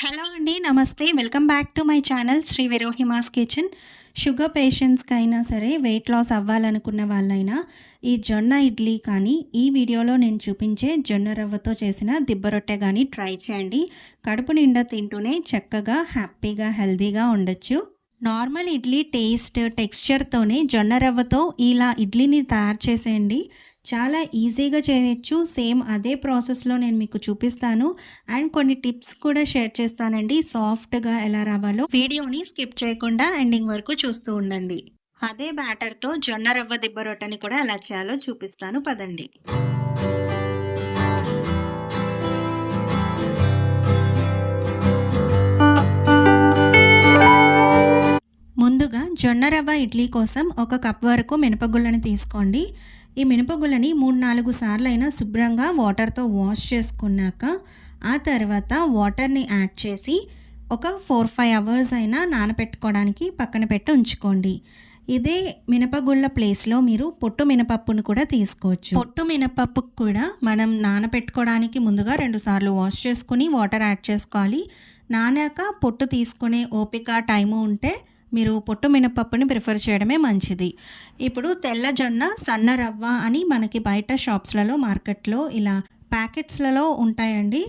Hello అండి నమస్తే. Welcome back to my channel Shri Virohimas kitchen. Sugar పేషెంట్స్కి అయినా సరే వెయిట్ లాస్ అవ్వాలనుకున్న వాళ్ళైనా ఈ జొన్న ఇడ్లీ కానీ ఈ వీడియోలో నేను చూపించే జొన్న రవ్వతో చేసిన దిబ్బ రొట్టె కానీ ట్రై చేయండి. కడుపు నిండా తింటూనే చక్కగా హ్యాపీగా హెల్తీగా ఉండొచ్చు. నార్మల్ ఇడ్లీ టేస్ట్ టెక్స్చర్తోనే జొన్న రవ్వతో ఇలా ఇడ్లీని తయారు చేసేయండి. చాలా ఈజీగా చేయొచ్చు. సేమ్ అదే ప్రాసెస్లో నేను మీకు చూపిస్తాను. అండ్ కొన్ని టిప్స్ కూడా షేర్ చేస్తానండి. సాఫ్ట్గా ఎలా రావాలో వీడియోని స్కిప్ చేయకుండా ఎండింగ్ వరకు చూస్తూ ఉండండి. అదే బ్యాటర్తో జొన్న రవ్వ దిబ్బ రొట్టెని కూడా ఎలా చేయాలో చూపిస్తాను. పదండి. ముందుగా జొన్న రవ్వ ఇడ్లీ కోసం ఒక కప్ వరకు మినపగుళ్ళని తీసుకోండి. ఈ మినపగుళ్ళని మూడు నాలుగు సార్లు అయినా శుభ్రంగా వాటర్తో వాష్ చేసుకున్నాక ఆ తర్వాత వాటర్ని యాడ్ చేసి ఒక ఫోర్ ఫైవ్ అవర్స్ అయినా నానబెట్టుకోవడానికి పక్కన పెట్టి ఉంచుకోండి. ఇదే మినపగుళ్ళ ప్లేస్లో మీరు పొట్టు మినపప్పును కూడా తీసుకోవచ్చు. పొట్టు మినపప్పుకు కూడా మనం నానబెట్టుకోవడానికి ముందుగా రెండు సార్లు వాష్ చేసుకుని వాటర్ యాడ్ చేసుకోవాలి. నానాక పొట్టు తీసుకునే ఓపిక టైము ఉంటే మీరు పొట్టు మినపప్పుని ప్రిఫర్ చేయడమే మంచిది. ఇప్పుడు తెల్ల జొన్న సన్న రవ్వ అని మనకి బయట షాప్స్లలో మార్కెట్లో ఇలా ప్యాకెట్స్లలో ఉంటాయండి.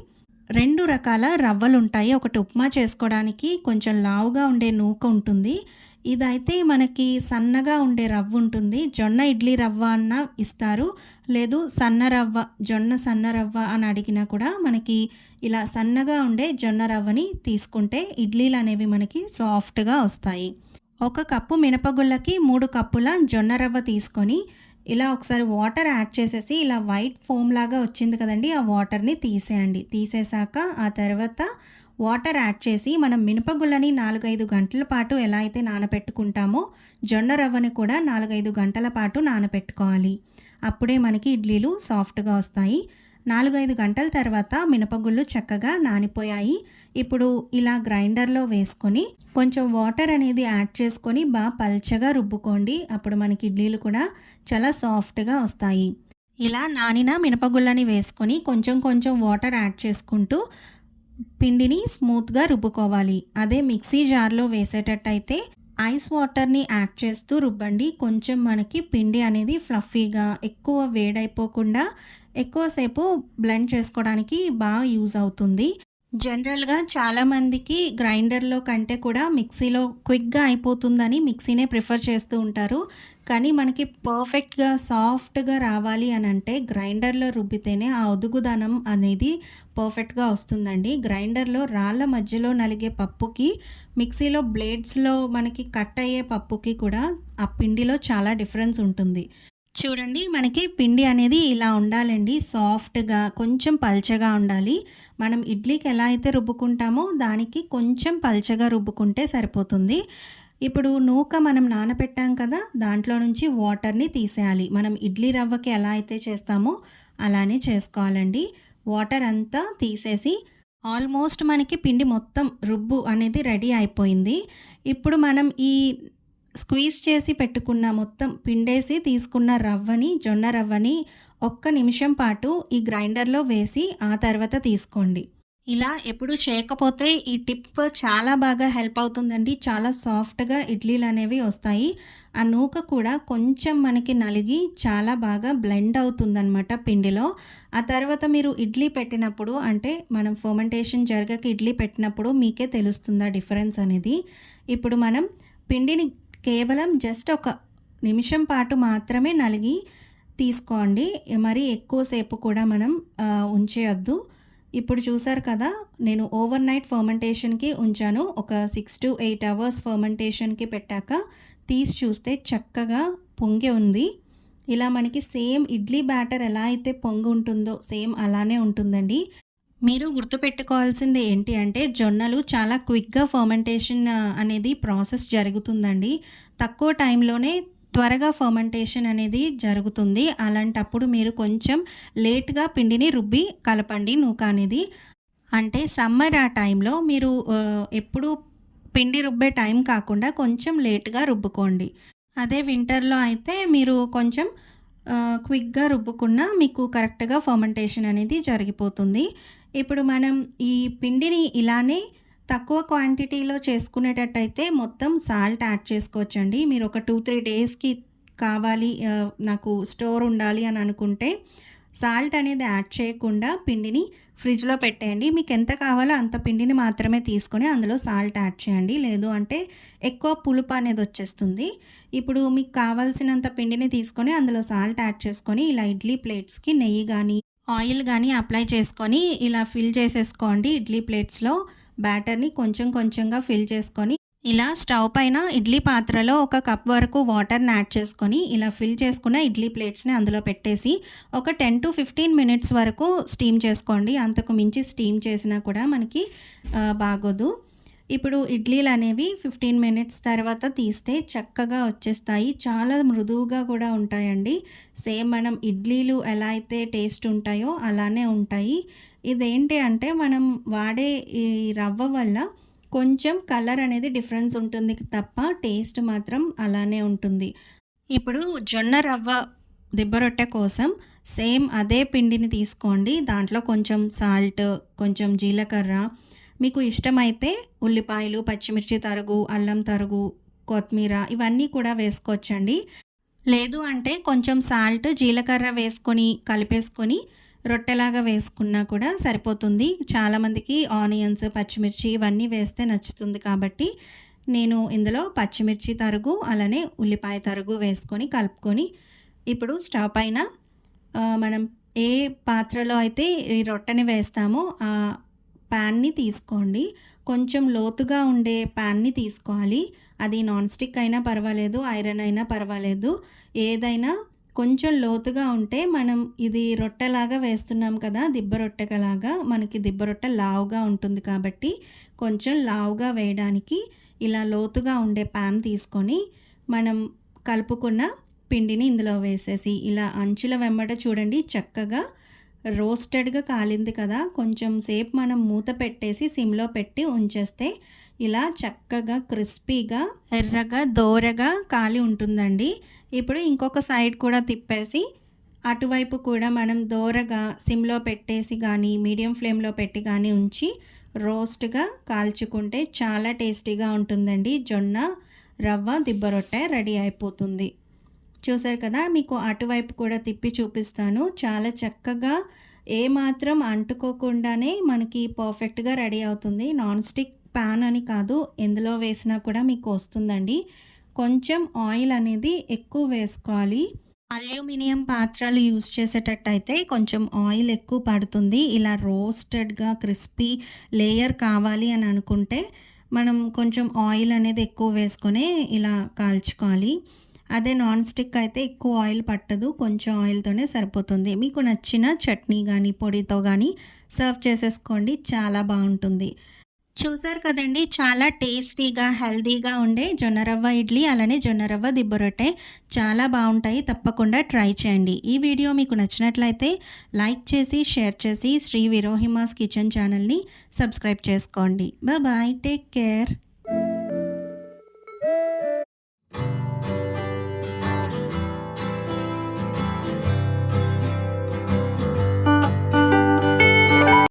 రెండు రకాల రవ్వలు ఉంటాయి ఒకటి ఉప్మా చేసుకోవడానికి కొంచెం లావుగా ఉండే నూక ఉంటుంది. ఇదైతే మనకి సన్నగా ఉండే రవ్వ ఉంటుంది. జొన్న ఇడ్లీ రవ్వ అన్న ఇస్తారు. లేదు సన్న రవ్వ జొన్న సన్న రవ్వ అని అడిగినా కూడా మనకి ఇలా సన్నగా ఉండే జొన్న రవ్వని తీసుకుంటే ఇడ్లీలు అనేవి మనకి సాఫ్ట్గా వస్తాయి. ఒక కప్పు మినపగుళ్ళకి మూడు కప్పుల జొన్న రవ్వ తీసుకొని ఇలా ఒకసారి వాటర్ యాడ్ చేసేసి ఇలా వైట్ ఫోమ్ లాగా వచ్చింది కదండి ఆ వాటర్ని తీసేయండి. తీసేసాక ఆ తర్వాత వాటర్ యాడ్ చేసి మనం మినపగుళ్ళని నాలుగైదు గంటల పాటు ఎలా అయితే నానబెట్టుకుంటామో జొన్న రవ్వని కూడా నాలుగైదు గంటల పాటు నానబెట్టుకోవాలి అప్పుడే మనకి ఇడ్లీలు సాఫ్ట్గా వస్తాయి. నాలుగైదు గంటల తర్వాత మినపగుళ్ళు చక్కగా నానిపోయాయి. ఇప్పుడు ఇలా గ్రైండర్లో వేసుకొని కొంచెం వాటర్ అనేది యాడ్ చేసుకొని బాగా పల్చగా రుబ్బుకోండి. అప్పుడు మనకి ఇడ్లీలు కూడా చాలా సాఫ్ట్గా వస్తాయి. ఇలా నానిన మినపగుళ్ళని వేసుకొని కొంచెం కొంచెం వాటర్ యాడ్ చేసుకుంటూ పిండిని స్మూత్గా రుబ్బుకోవాలి. అదే మిక్సీ జార్లో వేసేటట్టయితే ఐస్ వాటర్ని యాడ్ చేస్తూ రుబ్బండి కొంచెం మనకి పిండి అనేది ఫ్లఫీగా ఎక్కువ వేడైపోకుండా ఎక్కువసేపు బ్లెండ్ చేసుకోవడానికి బాగా యూజ్ అవుతుంది. జనరల్గా చాలామందికి గ్రైండర్లో కంటే కూడా మిక్సీలో క్విక్గా అయిపోతుందని మిక్సీనే ప్రిఫర్ చేస్తూ ఉంటారు. కానీ మనకి పర్ఫెక్ట్గా సాఫ్ట్గా రావాలి అని అంటే గ్రైండర్లో రుబ్బితేనే ఆ ఒదుగుదనం అనేది పర్ఫెక్ట్గా వస్తుందండి. గ్రైండర్లో రాళ్ళ మధ్యలో నలిగే పప్పుకి మిక్సీలో బ్లేడ్స్లో మనకి కట్ అయ్యే పప్పుకి కూడా ఆ పిండిలో చాలా డిఫరెన్స్ ఉంటుంది. చూడండి మనకి పిండి అనేది ఇలా ఉండాలండి. సాఫ్ట్గా కొంచెం పల్చగా ఉండాలి. మనం ఇడ్లీకి ఎలా అయితే రుబ్బుకుంటామో దానికి కొంచెం పల్చగా రుబ్బుకుంటే సరిపోతుంది. ఇప్పుడు నూక మనం నానబెట్టాం కదా దాంట్లో నుంచి వాటర్ని తీసేయాలి. మనం ఇడ్లీ రవ్వకి ఎలా అయితే చేస్తామో అలానే చేసుకోవాలండి. వాటర్ అంతా తీసేసి ఆల్మోస్ట్ మనకి పిండి మొత్తం రుబ్బు అనేది రెడీ అయిపోయింది. ఇప్పుడు మనం ఈ స్క్వీజ్ చేసి పెట్టుకున్న మొత్తం పిండేసి తీసుకున్న రవ్వని జొన్న రవ్వని ఒక్క నిమిషం పాటు ఈ గ్రైండర్లో వేసి ఆ తర్వాత తీసుకోండి. ఇలా ఎప్పుడు చేయకపోతే ఈ టిప్ చాలా బాగా హెల్ప్ అవుతుందండి. చాలా సాఫ్ట్గా ఇడ్లీలు అనేవి వస్తాయి. ఆ నూక కూడా కొంచెం మనకి నలిగి చాలా బాగా బ్లెండ్ అవుతుందన్నమాట పిండిలో. ఆ తర్వాత మీరు ఇడ్లీ పెట్టినప్పుడు అంటే మనం ఫర్మెంటేషన్ జరగక ఇడ్లీ పెట్టినప్పుడు మీకే తెలుస్తుందా డిఫరెన్స్ అనేది. ఇప్పుడు మనం పిండిని కేవలం జస్ట్ ఒక నిమిషం పాటు మాత్రమే నలిగి తీసుకోండి. మరి ఎక్కువసేపు కూడా మనం ఉంచేయద్దు. ఇప్పుడు చూసారు కదా నేను ఓవర్ నైట్ ఫర్మెంటేషన్కి ఉంచాను. ఒక సిక్స్ టు ఎయిట్ అవర్స్ ఫర్మెంటేషన్కి పెట్టాక తీసి చూస్తే చక్కగా పొంగి ఉంది. ఇలా మనకి సేమ్ ఇడ్లీ బ్యాటర్ ఎలా అయితే పొంగి ఉంటుందో సేమ్ అలానే ఉంటుందండి. మీరు గుర్తుపెట్టుకోవాల్సింది ఏంటి అంటే జొన్నలు చాలా క్విక్గా ఫర్మెంటేషన్ అనేది ప్రాసెస్ జరుగుతుందండి. తక్కువ టైంలోనే త్వరగా ఫర్మెంటేషన్ అనేది జరుగుతుంది. అలాంటప్పుడు మీరు కొంచెం లేట్గా పిండిని రుబ్బి కలపండి నూక అనేది. అంటే సమ్మర్ ఆ టైంలో మీరు ఎప్పుడు పిండి రుబ్బే టైం కాకుండా కొంచెం లేట్గా రుబ్బుకోండి. అదే వింటర్లో అయితే మీరు కొంచెం క్విక్గా రుబ్బుకున్న మీకు కరెక్ట్గా ఫర్మెంటేషన్ అనేది జరిగిపోతుంది. ఇప్పుడు మనం ఈ పిండిని ఇలానే తక్కువ క్వాంటిటీలో చేసుకునేటట్టయితే మొత్తం సాల్ట్ యాడ్ చేసుకోవచ్చండి. మీరు ఒక టూ త్రీ డేస్కి కావాలి నాకు స్టోర్ ఉండాలి అని అనుకుంటే సాల్ట్ అనేది యాడ్ చేయకుండా పిండిని ఫ్రిడ్జ్లో పెట్టేయండి. మీకు ఎంత కావాలో అంత పిండిని మాత్రమే తీసుకొని అందులో సాల్ట్ యాడ్ చేయండి. లేదు అంటే ఎక్కువ పులుపు అనేది వచ్చేస్తుంది. ఇప్పుడు మీకు కావాల్సినంత పిండిని తీసుకొని అందులో సాల్ట్ యాడ్ చేసుకొని ఇలా ఇడ్లీ ప్లేట్స్కి నెయ్యి కానీ ఆయిల్ కానీ అప్లై చేసుకొని ఇలా ఫిల్ చేసేసుకోండి ఇడ్లీ ప్లేట్స్లో. బ్యాటర్ని కొంచెం కొంచెంగా ఫిల్ చేసుకొని ఇలా స్టవ్ పైన ఇడ్లీ పాత్రలో ఒక కప్ వరకు వాటర్ని యాడ్ చేసుకొని ఇలా ఫిల్ చేసుకున్న ఇడ్లీ ప్లేట్స్ని అందులో పెట్టేసి ఒక టెన్ టు ఫిఫ్టీన్ మినిట్స్ వరకు స్టీమ్ చేసుకోండి. అంతకు మించి స్టీమ్ చేసినా కూడా మనకి బాగోదు. ఇప్పుడు ఇడ్లీలు అనేవి ఫిఫ్టీన్ మినిట్స్ తర్వాత తీస్తే చక్కగా వచ్చేస్తాయి. చాలా మృదువుగా కూడా ఉంటాయండి. సేమ్ మనం ఇడ్లీలు ఎలా అయితే టేస్ట్ ఉంటాయో అలానే ఉంటాయి. ఇదేంటి అంటే మనం వాడే ఈ రవ్వ వల్ల కొంచెం కలర్ అనేది డిఫరెన్స్ ఉంటుంది తప్ప టేస్ట్ మాత్రం అలానే ఉంటుంది. ఇప్పుడు జొన్న రవ్వ దిబ్బరొట్టె కోసం సేమ్ అదే పిండిని తీసుకోండి. దాంట్లో కొంచెం సాల్ట్ కొంచెం జీలకర్ర మీకు ఇష్టమైతే ఉల్లిపాయలు పచ్చిమిర్చి తరుగు అల్లం తరుగు కొత్తిమీర ఇవన్నీ కూడా వేసుకోవచ్చండి. లేదు అంటే కొంచెం సాల్ట్ జీలకర్ర వేసుకొని కలిపేసుకొని రొట్టెలాగా వేసుకున్నా కూడా సరిపోతుంది. చాలామందికి ఆనియన్స్ పచ్చిమిర్చి ఇవన్నీ వేస్తే నచ్చుతుంది కాబట్టి నేను ఇందులో పచ్చిమిర్చి తరుగు అలానే ఉల్లిపాయ తరుగు వేసుకొని కలుపుకొని ఇప్పుడు స్టవ్ పైన మనం ఏ పాత్రలో అయితే ఈ రొట్టెని వేస్తామో ఆ ప్యాన్ని తీసుకోండి. కొంచెం లోతుగా ఉండే ప్యాన్ని తీసుకోవాలి. అది నాన్ స్టిక్ అయినా పర్వాలేదు ఐరన్ అయినా పర్వాలేదు. ఏదైనా కొంచెం లోతుగా ఉంటే మనం ఇది రొట్టెలాగా వేస్తున్నాం కదా దిబ్బ రొట్టెలాగా మనకి దిబ్బ రొట్టె లావుగా ఉంటుంది కాబట్టి కొంచెం లావుగా వేయడానికి ఇలా లోతుగా ఉండే ప్యాన్ తీసుకొని మనం కలుపుకున్న పిండిని ఇందులో వేసేసి ఇలా అంచుల వెంబట చూడండి చక్కగా రోస్టెడ్గా కాలింది కదా కొంచెం సేపు మనం మూత పెట్టేసి సిమ్లో పెట్టి ఉంచేస్తే ఇలా చక్కగా క్రిస్పీగా ఎర్రగా దోరగా కాలి ఉంటుందండి. ఇప్పుడు ఇంకొక సైడ్ కూడా తిప్పేసి అటువైపు కూడా మనం దోరగా సిమ్లో పెట్టేసి కానీ మీడియం ఫ్లేమ్లో పెట్టి కానీ ఉంచి రోస్ట్గా కాల్చుకుంటే చాలా టేస్టీగా ఉంటుందండి. జొన్న రవ్వ దిబ్బరొట్టె రెడీ అయిపోతుంది. చూసారు కదా మీకు అటువైపు కూడా తిప్పి చూపిస్తాను. చాలా చక్కగా ఏమాత్రం అంటుకోకుండానే మనకి పర్ఫెక్ట్గా రెడీ అవుతుంది. నాన్ స్టిక్ ప్యాన్ అని కాదు ఎందులో వేసినా కూడా మీకు వస్తుందండి. కొంచెం ఆయిల్ అనేది ఎక్కువ వేసుకోవాలి. అల్యూమినియం పాత్రలు యూజ్ చేసేటట్టయితే కొంచెం ఆయిల్ ఎక్కువ పడుతుంది. ఇలా రోస్టెడ్గా క్రిస్పీ లేయర్ కావాలి అని అనుకుంటే మనం కొంచెం ఆయిల్ అనేది ఎక్కువ వేసుకొని ఇలా కాల్చుకోవాలి. అదే నాన్ స్టిక్ అయితే ఎక్కువ ఆయిల్ పట్టదు కొంచెం ఆయిల్తోనే సరిపోతుంది. మీకు నచ్చిన చట్నీ కానీ పొడితో కానీ సర్వ్ చేసేసుకోండి చాలా బాగుంటుంది. చూసారు కదండి చాలా టేస్టీగా హెల్తీగా ఉండే జొన్నరవ్వ ఇడ్లీ అలానే జొన్నరవ్వ దిబ్బరొట్టె చాలా బాగుంటాయి. తప్పకుండా ట్రై చేయండి. ఈ వీడియో మీకు నచ్చినట్లయితే లైక్ చేసి షేర్ చేసి శ్రీ విరోహిమాస్ కిచెన్ ఛానల్ని సబ్స్క్రైబ్ చేసుకోండి. Bye take care.